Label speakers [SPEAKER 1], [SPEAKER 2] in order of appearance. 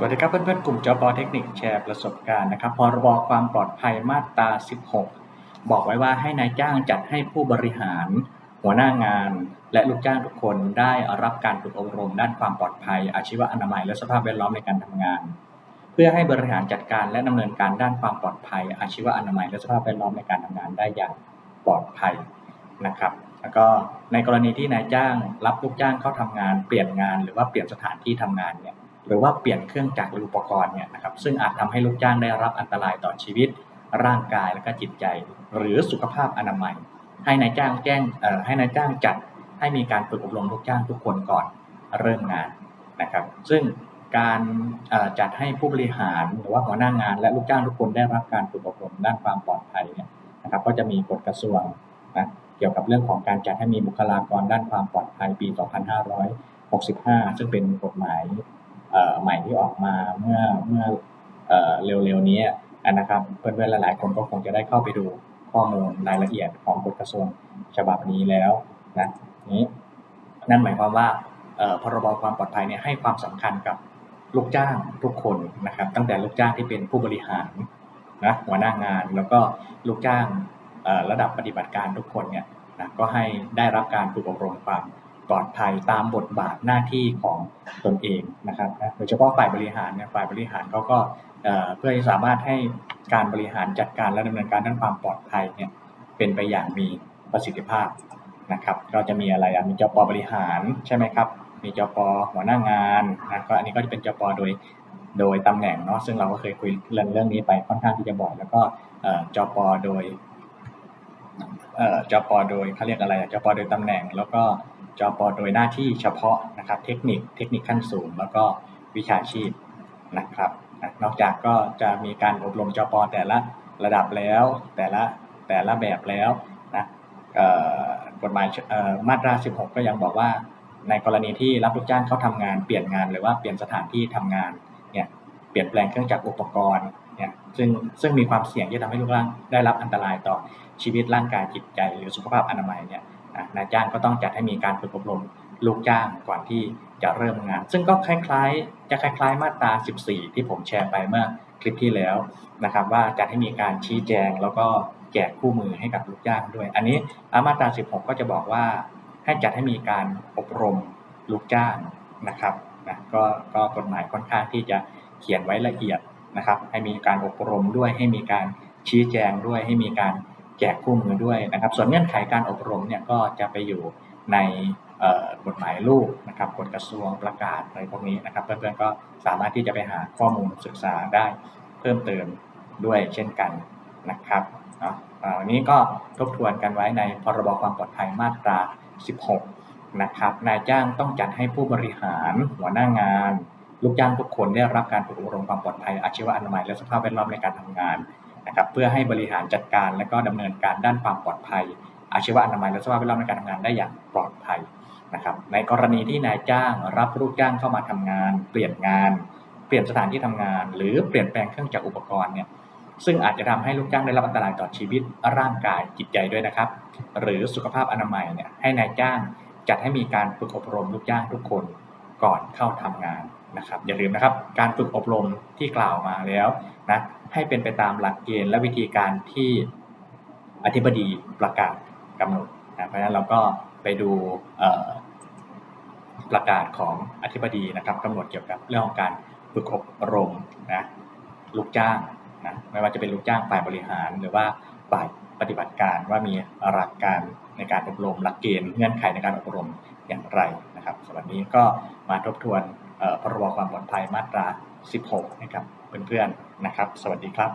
[SPEAKER 1] สวัสดีครับเพื่อนๆ กลุ่มจบเทคนิคแชร์ประสบการณ์นะครับพรบความปลอดภัยมาตรา 16 บอกไว้ว่าให้นายจ้างจัดให้ผู้บริหาร หัวหน้างาน และลูกจ้างทุกคนได้รับการฝึกอบรมด้านความปลอดภัย อาชีวอนามัยและสภาพแวดล้อมในการทำงาน เพื่อให้บริหารจัดการและดำเนินการด้านความปลอดภัย อาชีวอนามัยและสภาพแวดล้อมในการทำงานได้อย่างปลอดภัยนะครับแล้วก็ในกรณีที่นายจ้างรับลูกจ้างเข้าทำงาน เปลี่ยนงาน หรือว่าเปลี่ยนสถานที่ทำงานเนี่ย หรือว่าเปลี่ยนเครื่องจักรหรืออุปกรณ์เนี่ยนะครับซึ่งอาจทำให้ลูกจ้างได้รับอันตรายต่อชีวิต ร่างกายและก็จิตใจ หรือสุขภาพอนามัย ให้นายจ้างแจ้งให้นายจ้างจัดให้มีการฝึกอบรมลูกจ้างทุกคนก่อนเริ่มงานนะครับ ซึ่งการจัดให้ผู้บริหารหรือว่าหัวหน้างาน และลูกจ้างทุกคนได้รับการฝึกอบรมด้านความปลอดภัยเนี่ยนะครับ ก็จะมีกฎกระทรวงนะเกี่ยวกับเรื่องของการจัดให้มีบุคลากรด้านความปลอดภัยปี 2565 ซึ่งเป็นกฎหมาย ใหม่ที่ออกมาเมื่อเมื่อเร็วๆนี้นะครับเพื่อนๆหลายๆคนก็คงจะได้เข้าไปดูข้อมูลรายละเอียดของกฎกระทรวงฉบับนี้แล้วนะนี้นั่นหมายความว่าพรบความปลอดภัยเนี่ยให้ความสำคัญกับลูกจ้างทุกคนนะครับ ตั้งแต่ลูกจ้างที่เป็นผู้บริหารนะหัวหน้างานแล้วก็ลูกจ้างระดับปฏิบัติการทุกคนเนี่ยนะก็ให้ได้รับการฝึกอบรมความ ปลอดภัยตามบทบาทหน้าที่ของตนเองนะครับนะโดยเฉพาะฝ่ายบริหารเนี่ยฝ่ายบริหารเขาก็เพื่อที่สามารถให้การบริหารจัดการและดำเนินการด้านความปลอดภัยเนี่ยเป็นไปอย่างมีประสิทธิภาพนะครับเราจะมีอะไรอะมีจปบริหารใช่ไหมครับ มีจปหัวหน้างานนะก็อันนี้ก็จะเป็นจปโดยโดยตำแหน่งเนาะซึ่งเราก็เคยคุยเรื่องเรื่องนี้ไปค่อนข้างที่จะบ่อยแล้วก็เอ่อจปโดยเอ่อจปโดยเขาเรียกอะไรอะจปโดยตำแหน่งแล้วก็ จปโดยหน้าที่เฉพาะนะครับเทคนิคเทคนิคขั้นสูง แล้วก็วิชาชีพนะครับนอกจากก็จะมีการอบรมจปแต่ละระดับแล้วแต่ละแต่ละแบบแล้วนะกฎหมายมาตรา 16 ก็ยังบอกว่าในกรณีที่รับลูกจ้างเขาทำงานเปลี่ยนงานหรือว่าเปลี่ยนสถานที่ทำงานเนี่ยเปลี่ยนแปลงเครื่องจักรอุปกรณ์เนี่ยซึ่งซึ่งมีความเสี่ยงที่จะทำให้ลูกจ้างได้รับอันตรายต่อชีวิตร่างกายจิตใจ หรือสุขภาพอนามัยเนี่ย นายจ้างก็ต้องจัดให้มีการฝึกอบรมลูกจ้างก่อนที่จะเริ่มงาน ซึ่งก็คล้ายๆ จะคล้าย ๆ มาตรา 14 ที่ผมแชร์ไปเมื่อคลิปที่แล้วนะครับ ว่าจัดให้มีการชี้แจงแล้วก็แจกคู่มือให้กับลูกจ้างด้วย อันนี้มาตรา 16 ก็จะบอกว่า ให้จัดให้มีการอบรมลูกจ้างนะครับนะก็ก็กฎหมายค่อนข้างที่จะเขียนไว้ละเอียดนะครับ ให้มีการอบรมด้วยให้มีการชี้แจงด้วยให้มีการ แจกคู่มือด้วยนะครับ ส่วนเงื่อนไขการอบรมเนี่ยก็จะไปอยู่ในกฎหมายลูกนะครับกฎกระทรวงประกาศอะไรพวกนี้นะครับ เพื่อนๆก็สามารถที่จะไปหาข้อมูลศึกษาได้เพิ่มเติมด้วยเช่นกันนะครับเนาะอ่าวันนี้ก็ทบทวนกันไว้ในพรบความปลอดภัยมาตรา 16 นะครับ นายจ้างต้องจัดให้ผู้บริหารหัวหน้างาน ลูกจ้างทุกคนได้รับการฝึกอบรมความปลอดภัยอาชีวะอนามัยและสภาพแวดล้อมในการทำงาน นะครับเพื่อให้บริหารจัดการและก็ดำเนินการด้านความปลอดภัย อาชีวะอนามัยและสภาพแวดล้อมในการทำงานได้อย่างปลอดภัยนะครับในกรณีที่นายจ้างรับลูกจ้างเข้ามาทำงาน เปลี่ยนงาน เปลี่ยนสถานที่ทำงาน หรือเปลี่ยนแปลงเครื่องจักรอุปกรณ์เนี่ยซึ่งอาจจะทำให้ลูกจ้างได้รับอันตรายต่อชีวิตร่างกายจิตใจด้วยนะครับ หรือสุขภาพอนามัยเนี่ยให้นายจ้างจัดให้มีการฝึกอบรมลูกจ้างทุกคนก่อนเข้าทำงาน นะครับอย่าลืมนะครับการฝึกอบรมที่กล่าวมาแล้วนะให้เป็นไปตามหลักเกณฑ์และวิธีการที่อธิบดีประกาศกำหนดนะเพราะฉะนั้นเราก็ไปดูประกาศของอธิบดีนะครับกำหนดเกี่ยวกับเรื่องของการฝึกอบรมนะลูกจ้างนะไม่ว่าจะเป็นลูกจ้างฝ่ายบริหาร หรือว่าฝ่ายปฏิบัติการว่ามีหลักการในการอบรมหลักเกณฑ์เงื่อนไขในการอบรมอย่างไรนะครับสำหรับนี้ก็มาทบทวน พรบความปลอดภัยมาตรา 16 นะครับเพื่อนๆนะครับ สวัสดีครับ